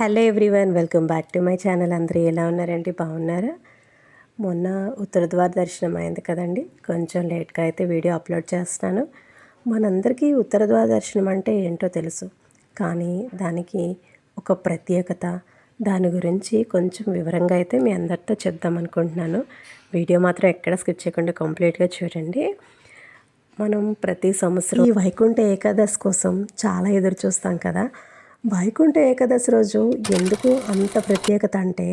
Hello everyone welcome back to my channel. అందరూ ఎలా ఉన్నారండి? బాగున్నారా? మొన్న ఉత్తర ద్వార దర్శనం అయింది కదండి. కొంచెం లేట్గా అయితే వీడియో అప్లోడ్ చేస్తున్నాను మనందరికీ ఉత్తర ద్వార దర్శనం అంటే ఏంటో తెలుసు. కానీ దానికి ఒక ప్రత్యేకత. దాని గురించి కొంచెం వివరంగా అయితే మీ అందరితో చెప్దాం అనుకుంటున్నాను. వీడియో మాత్రం ఎక్కడ స్కిప్ చేయకుండా కంప్లీట్గా చూడండి. మనం ప్రతి సంవత్సరం ఈ వైకుంఠ ఏకాదశి కోసం చాలా ఎదురు చూస్తాం కదా. వైకుంఠ ఏకాదశి రోజు ఎందుకు అంత ప్రత్యేకత అంటే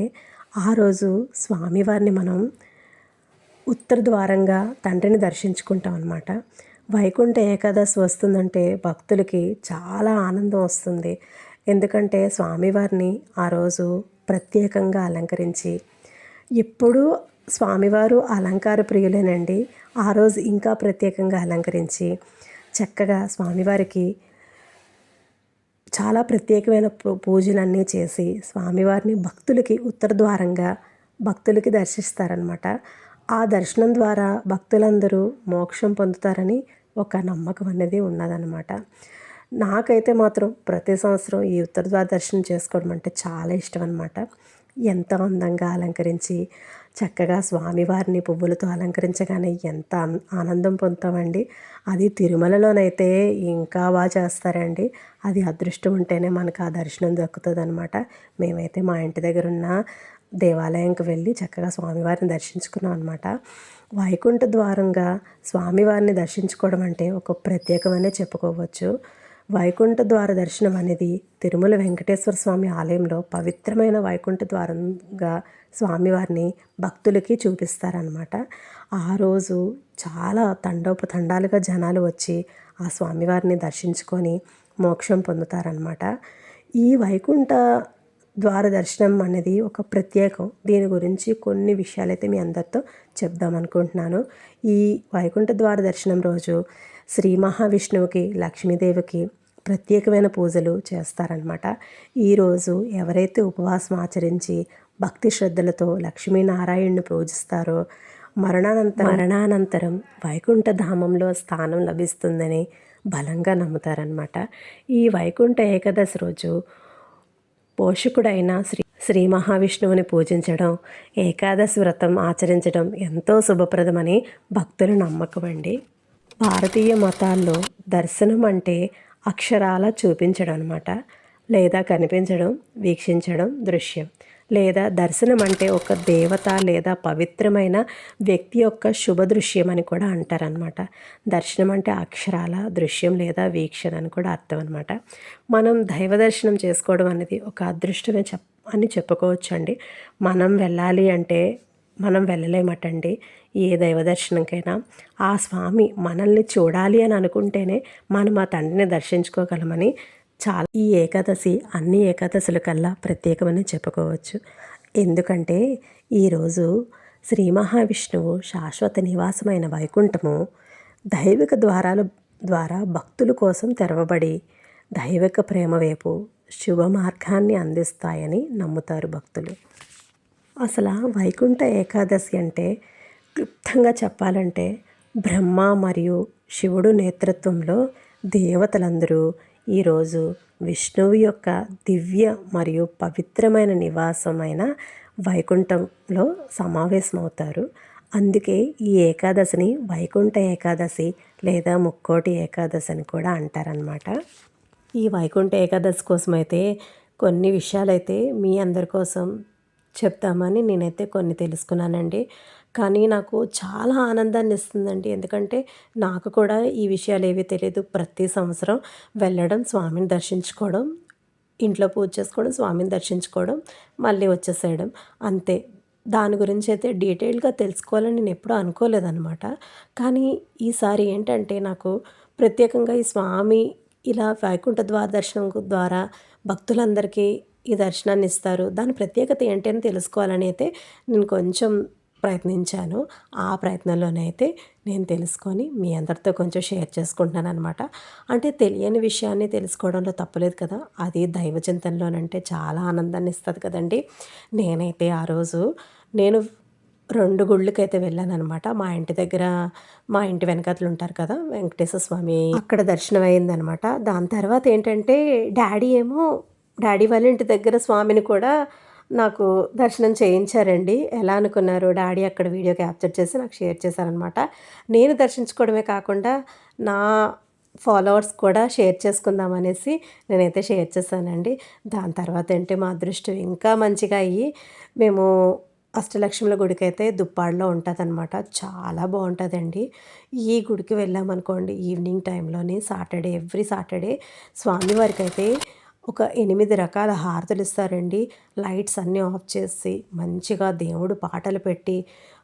ఆ రోజు స్వామివారిని మనం ఉత్తర ద్వారంగా తండ్రిని దర్శించుకుంటాం అనమాట వైకుంఠ ఏకాదశి వస్తుందంటే భక్తులకి చాలా ఆనందం వస్తుంది. ఎందుకంటే స్వామివారిని ఆ రోజు ప్రత్యేకంగా అలంకరించి ఎప్పుడూ స్వామివారు అలంకార ప్రియులేనండి. ఆ రోజు ఇంకా ప్రత్యేకంగా అలంకరించి చక్కగా స్వామివారికి చాలా ప్రత్యేకమైన పూజలన్నీ చేసి స్వామివారిని భక్తులకి ఉత్తర ద్వారంగా భక్తులకి దర్శిస్తారనమాట ఆ దర్శనం ద్వారా భక్తులందరూ మోక్షం పొందుతారని ఒక నమ్మకం అనేది ఉన్నదనమాట నాకైతే మాత్రం ప్రతి సంవత్సరం ఈ ఉత్తర ద్వార దర్శనం చేసుకోవడం అంటే చాలా ఇష్టం అనమాట ఎంత అందంగా అలంకరించి చక్కగా స్వామివారిని పువ్వులతో అలంకరించగానే ఎంత ఆనందం పొందుతామండి. అది తిరుమలలోనైతే ఇంకా బాగా చేస్తారండి. అది అదృష్టం ఉంటేనే మనకు ఆ దర్శనం దక్కుతుంది అనమాట మేమైతే మా ఇంటి దగ్గర ఉన్న దేవాలయంకి వెళ్ళి చక్కగా స్వామివారిని దర్శించుకున్నాం అనమాట వైకుంఠ ద్వారంగా స్వామివారిని దర్శించుకోవడం అంటే ఒక ప్రత్యేకమనే చెప్పుకోవచ్చు. వైకుంఠ ద్వార దర్శనం అనేది తిరుమల వెంకటేశ్వర స్వామి ఆలయంలో పవిత్రమైన వైకుంఠ ద్వారంగా స్వామివారిని భక్తులకి చూపిస్తారనమాట ఆ రోజు చాలా తండోపతండాలుగా జనాలు వచ్చి ఆ స్వామివారిని దర్శించుకొని మోక్షం పొందుతారనమాట ఈ వైకుంఠ ద్వార దర్శనం అనేది ఒక ప్రత్యేకం. దీని గురించి కొన్ని విషయాలైతే మీ అందరితో చెప్దాం అనుకుంటున్నాను. ఈ వైకుంఠ ద్వార దర్శనం రోజు శ్రీ మహావిష్ణువుకి లక్ష్మీదేవికి ప్రత్యేకమైన పూజలు చేస్తారనమాట ఈరోజు ఎవరైతే ఉపవాసం ఆచరించి భక్తి శ్రద్ధలతో లక్ష్మీనారాయణను పూజిస్తారో మరణానంతరం మరణానంతరం వైకుంఠ ధామంలో స్థానం లభిస్తుందని బలంగా నమ్ముతారనమాట ఈ వైకుంఠ ఏకాదశి రోజు పోషకుడైన శ్రీ శ్రీ మహావిష్ణువుని పూజించడం ఏకాదశి వ్రతం ఆచరించడం ఎంతో శుభప్రదమని భక్తుల నమ్మకం అండి. భారతీయ మతాల్లో దర్శనం అంటే అక్షరాల చూపించడం అనమాట లేదా కనిపించడం వీక్షించడం దృశ్యం. లేదా దర్శనం అంటే ఒక దేవత లేదా పవిత్రమైన వ్యక్తి యొక్క శుభ దృశ్యం అని కూడా అంటారనమాట దర్శనం అంటే అక్షరాల దృశ్యం లేదా వీక్షణ అని కూడా అర్థం అనమాట మనం దైవ దర్శనం చేసుకోవడం అనేది ఒక అదృష్టమే చెప్ అని చెప్పుకోవచ్చండి. మనం వెళ్ళాలి అంటే మనం వెళ్ళలేమటండి. ఏ దైవ దర్శనంకైనా ఆ స్వామి మనల్ని చూడాలి అని అనుకుంటేనే మనం ఆ తండ్రిని దర్శించుకోగలమని చాలా ఈ ఏకాదశి అన్ని ఏకాదశుల కల్లా ప్రత్యేకమని చెప్పుకోవచ్చు. ఎందుకంటే ఈరోజు శ్రీ మహావిష్ణువు శాశ్వత నివాసమైన వైకుంఠము దైవిక ద్వారాల ద్వారా భక్తుల కోసం తెరవబడి దైవిక ప్రేమ వైపు శుభ మార్గాన్ని అందిస్తాయని నమ్ముతారు భక్తులు. అసలు వైకుంఠ ఏకాదశి అంటే క్లుప్తంగా చెప్పాలంటే బ్రహ్మ మరియు శివుడు నేతృత్వంలో దేవతలందరూ ఈరోజు విష్ణువు యొక్క దివ్య మరియు పవిత్రమైన నివాసమైన వైకుంఠంలో సమావేశమవుతారు. అందుకే ఈ ఏకాదశిని వైకుంఠ ఏకాదశి లేదా ముక్కోటి ఏకాదశి అని కూడా అంటారనమాట ఈ వైకుంఠ ఏకాదశి కోసం అయితే కొన్ని విషయాలైతే మీ అందరి కోసం చెప్తామని నేనైతే కొన్ని తెలుసుకున్నానండి. కానీ నాకు చాలా ఆనందాన్ని ఇస్తుందండి. ఎందుకంటే నాకు కూడా ఈ విషయాలు ఏవి తెలియదు ప్రతి సంవత్సరం వెళ్ళడం స్వామిని దర్శించుకోవడం ఇంట్లో పూజ చేసుకోవడం స్వామిని దర్శించుకోవడం మళ్ళీ వచ్చేసేయడం అంతే. దాని గురించి అయితే డీటెయిల్గా తెలుసుకోవాలని నేను ఎప్పుడూ అనుకోలేదన్నమాట. కానీ ఈసారి ఏంటంటే నాకు ప్రత్యేకంగా ఈ స్వామి ఇలా వైకుంఠ ద్వార దర్శనం ద్వారా భక్తులందరికీ ఈ దర్శనాన్ని ఇస్తారు. దాని ప్రత్యేకత ఏంటి అని తెలుసుకోవాలని అయితే నేను కొంచెం ప్రయత్నించాను. ఆ ప్రయత్నంలోనైతే నేను తెలుసుకొని మీ అందరితో కొంచెం షేర్ చేసుకుంటున్నాను అనమాట అంటే తెలియని విషయాన్ని తెలుసుకోవడంలో తప్పలేదు కదా. అది దైవ చింతనలోనంటే చాలా ఆనందాన్ని ఇస్తుంది కదండి. నేనైతే ఆ రోజు నేను రెండు గుళ్ళకైతే వెళ్ళాను అనమాట మా ఇంటి దగ్గర మా ఇంటి వెనకతలు ఉంటారు కదా వెంకటేశ్వర స్వామి. అక్కడ దర్శనం అయిందనమాట దాని తర్వాత ఏంటంటే డాడీ ఏమో డాడీ వాళ్ళ ఇంటి దగ్గర స్వామిని కూడా నాకు దర్శనం చేయించారండి. ఎలా అనుకున్నారు? డాడీ అక్కడ వీడియో క్యాప్చర్ చేసి నాకు షేర్ చేశారనమాట నేను దర్శించుకోవడమే కాకుండా నా ఫాలోవర్స్ కూడా షేర్ చేసుకుందాం అనేసి నేనైతే షేర్ చేశానండి. దాని తర్వాత ఏంటి? మా అదృష్టం ఇంకా మంచిగా అయ్యి మేము అష్టలక్ష్ముల గుడికి అయితే దుప్పాడులో ఉంటుందన్నమాట. చాలా బాగుంటుందండి. ఈ గుడికి వెళ్ళామనుకోండి ఈవినింగ్ టైంలోని సాటర్డే ఎవ్రీ సాటర్డే స్వామివారికి అయితే ఒక ఎనిమిది రకాల హారతులు ఇస్తారండి. లైట్స్ అన్నీ ఆఫ్ చేసి మంచిగా దేవుడు పాటలు పెట్టి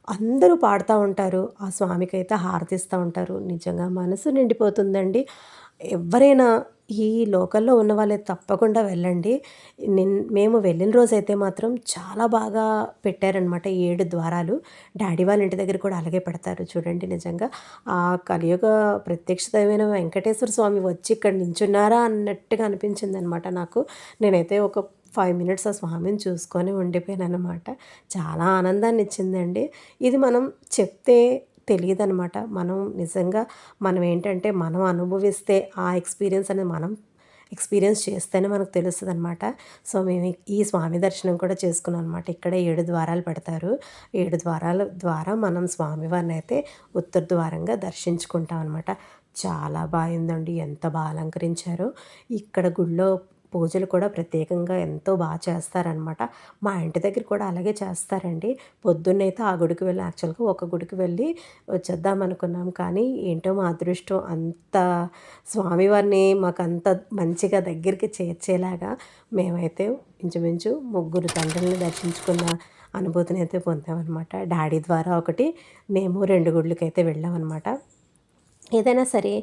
అందరూ పాడుతూ ఉంటారు. ఆ స్వామికి అయితే హారతిస్తూ ఉంటారు. నిజంగా మనసు నిండిపోతుందండి. ఎవరైనా ఈ లోకల్లో ఉన్న వాళ్ళే తప్పకుండా వెళ్ళండి. నిన్ మేము వెళ్ళిన రోజైతే మాత్రం చాలా బాగా పెట్టారనమాట ఏడు ద్వారాలు. డాడీ వాళ్ళ ఇంటి దగ్గర కూడా అలాగే పెడతారు చూడండి నిజంగా. ఆ కలియుగ ప్రత్యక్ష వెంకటేశ్వర స్వామి వచ్చి ఇక్కడ నించున్నారా అన్నట్టుగా అనిపించింది అనమాట నాకు. నేనైతే ఒక ఫైవ్ మినిట్స్ ఆ స్వామిని చూసుకొని ఉండిపోయాను అనమాట చాలా ఆనందాన్ని ఇచ్చిందండి ఇది మనం చెప్తే తెలియదనమాట మనం నిజంగా మనం ఏంటంటే మనం అనుభవిస్తే ఆ ఎక్స్పీరియన్స్ అనేది మనం ఎక్స్పీరియన్స్ చేస్తేనే మనకు తెలుస్తుంది అనమాట సో మేము ఈ స్వామి దర్శనం కూడా చేసుకున్నాం అనమాట ఇక్కడ ఏడు ద్వారాలు పెడతారు. ఏడు ద్వారాల ద్వారా మనం స్వామివారిని అయితే ఉత్తర ద్వారంగా దర్శించుకుంటాం అనమాట చాలా బాగుందండి. ఎంత బాగా అలంకరించారో. ఇక్కడ గుళ్ళో పూజలు కూడా ప్రత్యేకంగా ఎంతో బాగా చేస్తారనమాట. మా ఇంటి దగ్గర కూడా అలాగే చేస్తారండి. పొద్దున్నైతే ఆ గుడికి వెళ్ళి యాక్చువల్గా ఒక గుడికి వెళ్ళి వచ్చేద్దాం అనుకున్నాం. కానీ ఏంటో మా అదృష్టం అంత స్వామివారిని మాకు అంత మంచిగా దగ్గరికి చేర్చేలాగా మేమైతే ఇంచుమించు ముగ్గురు తండ్రుల్ని దర్శించుకున్న అనుభూతిని అయితే పొందామన్నమాట డాడీ ద్వారా ఒకటి మేము రెండు గుడ్లకైతే వెళ్ళామన్నమాట ఏదైనా సరే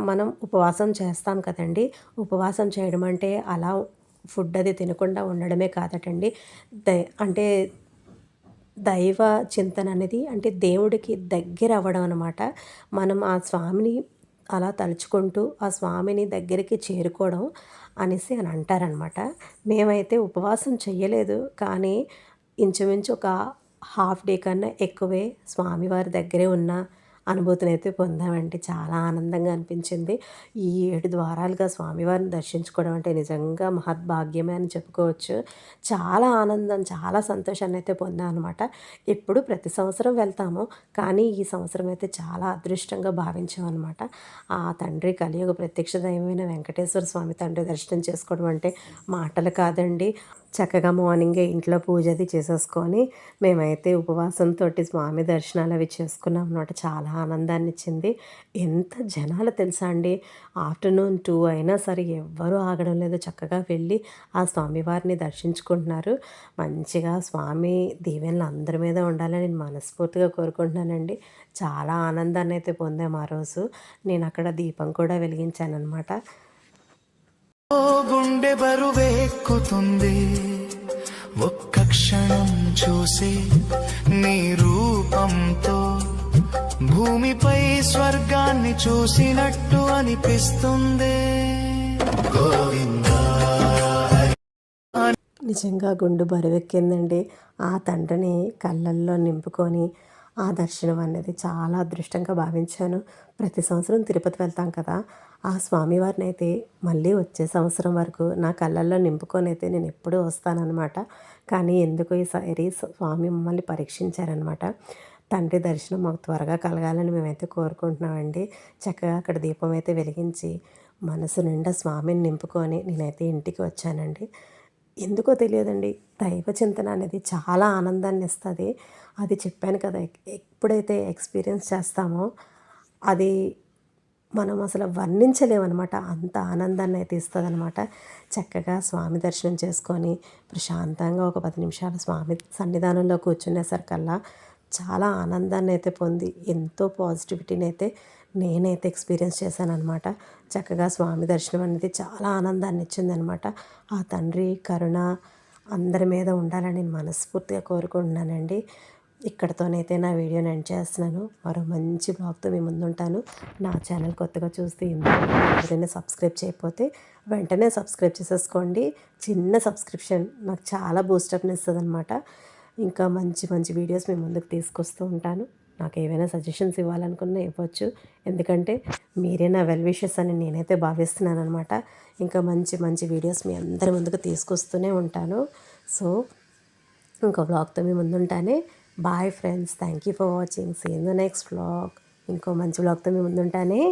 మనం ఉపవాసం చేస్తాం కదండి. ఉపవాసం చేయడం అంటే అలా ఫుడ్ అది తినకుండా ఉండడమే కాదటండి. దై అంటే దైవ చింతన అనేది అంటే దేవుడికి దగ్గర అవ్వడం అనమాట మనం ఆ స్వామిని అలా తలుచుకుంటూ ఆ స్వామిని దగ్గరికి చేరుకోవడం అనేసి అని అంటారనమాట మేమైతే ఉపవాసం చెయ్యలేదు కానీ ఇంచుమించు ఒక హాఫ్ డే కన్నా ఎక్కువే స్వామివారి దగ్గరే ఉన్న అనుభూతిని అయితే పొందామండి. చాలా ఆనందంగా అనిపించింది. ఈ ఏడు ద్వారాలుగా స్వామివారిని దర్శించుకోవడం అంటే నిజంగా మహద్భాగ్యమే అని చెప్పుకోవచ్చు. చాలా ఆనందం చాలా సంతోషాన్ని అయితే పొందాను అనమాట ఎప్పుడు ప్రతి సంవత్సరం వెళ్తాము కానీ ఈ సంవత్సరం అయితే చాలా అదృష్టంగా భావించామన్నమాట. ఆ తండ్రి కలియుగ ప్రత్యక్ష దైవమైన వెంకటేశ్వర స్వామి తండ్రి దర్శనం చేసుకోవడం అంటే మాటలు కాదండి. చక్కగా మార్నింగే ఇంట్లో పూజ అది చేసేసుకొని మేమైతే ఉపవాసంతో స్వామి దర్శనాలు అవి చేసుకున్నాం అనమాట చాలా ఆనందాన్ని ఇచ్చింది. ఎంత జనాలు తెలుసా అండి? ఆఫ్టర్నూన్ టూ అయినా సరే ఎవ్వరూ ఆగడం లేదు. చక్కగా వెళ్ళి ఆ స్వామివారిని దర్శించుకుంటున్నారు. మంచిగా స్వామి దీవెనలు అందరి మీద ఉండాలని నేను మనస్ఫూర్తిగా కోరుకుంటున్నానండి. చాలా ఆనందాన్ని అయితే పొందాము ఆ రోజు. నేను అక్కడ దీపం కూడా వెలిగించాను అనమాట గుండె బరువెక్కుతుంది ఒక్క క్షణం చూసి నీ రూపంతో భూమిపై స్వర్గాన్ని చూసినట్టు అనిపిస్తుంది. నిజంగా గుండు బరువెక్కిందండి. ఆ తండ్రిని కళ్ళల్లో నింపుకొని ఆ దర్శనం అనేది చాలా అదృష్టంగా భావించాను. ప్రతి సంవత్సరం తిరుపతి వెళ్తాం కదా ఆ స్వామివారిని అయితే మళ్ళీ వచ్చే సంవత్సరం వరకు నా కళ్ళల్లో నింపుకొని అయితే నేను ఎప్పుడూ వస్తానన్నమాట. కానీ ఎందుకు ఈసారి స్వామి మమ్మల్ని పరీక్షించారనమాట తండ్రి దర్శనం మాకు త్వరగా కలగాలని మేమైతే కోరుకుంటున్నామండి. చక్కగా అక్కడ దీపం అయితే వెలిగించి మనసు నిండా స్వామిని నింపుకొని నేనైతే ఇంటికి వచ్చానండి. ఎందుకో తెలియదండి. దైవ చింతన అనేది చాలా ఆనందాన్ని ఇస్తుంది. అది చెప్పాను కదా ఎప్పుడైతే ఎక్స్పీరియన్స్ చేస్తామో అది మనం అసలు వర్ణించలేమన్నమాట అంత ఆనందాన్ని అయితే ఇస్తుంది అనమాట చక్కగా స్వామి దర్శనం చేసుకొని ప్రశాంతంగా ఒక పది నిమిషాలు స్వామి సన్నిధానంలో కూర్చునేసరికల్లా చాలా ఆనందాన్ని అయితే పొంది ఎంతో పాజిటివిటీని అయితే నేనైతే ఎక్స్పీరియన్స్ చేశాను అనమాట చక్కగా స్వామి దర్శనం అనేది చాలా ఆనందాన్ని ఇచ్చిందనమాట ఆ తండ్రి కరుణ అందరి మీద ఉండాలని నేను మనస్ఫూర్తిగా కోరుకుంటున్నానండి. ఇక్కడతోనైతే నా వీడియోని ఎండ్ చేస్తున్నాను. మరో మంచి బ్లాగ్తో మీ ముందుంటాను. నా ఛానల్ కొత్తగా చూస్తే ఎవరైనా సబ్స్క్రైబ్ చేయకపోతే వెంటనే సబ్స్క్రైబ్ చేసేసుకోండి. చిన్న సబ్స్క్రిప్షన్ నాకు చాలా బూస్టప్ని ఇస్తుంది అనమాట ఇంకా మంచి మంచి వీడియోస్ మీ ముందుకు తీసుకొస్తూ ఉంటాను. నాకు ఏవైనా సజెషన్స్ ఇవ్వాలనుకున్నా ఇవ్వచ్చు. ఎందుకంటే మీరే నా వెల్ విషెస్ అని నేనైతే భావిస్తున్నాను అనమాట ఇంకా మంచి మంచి వీడియోస్ మీ అందరి ముందుకు తీసుకొస్తూనే ఉంటాను. సో ఇంకో వ్లాగ్తో మీ ముందుంటానే. Bye friends thank you for watching see in the next vlog ఇంకో మంచి వ్లాగ్తో మీ ముందుంటానే.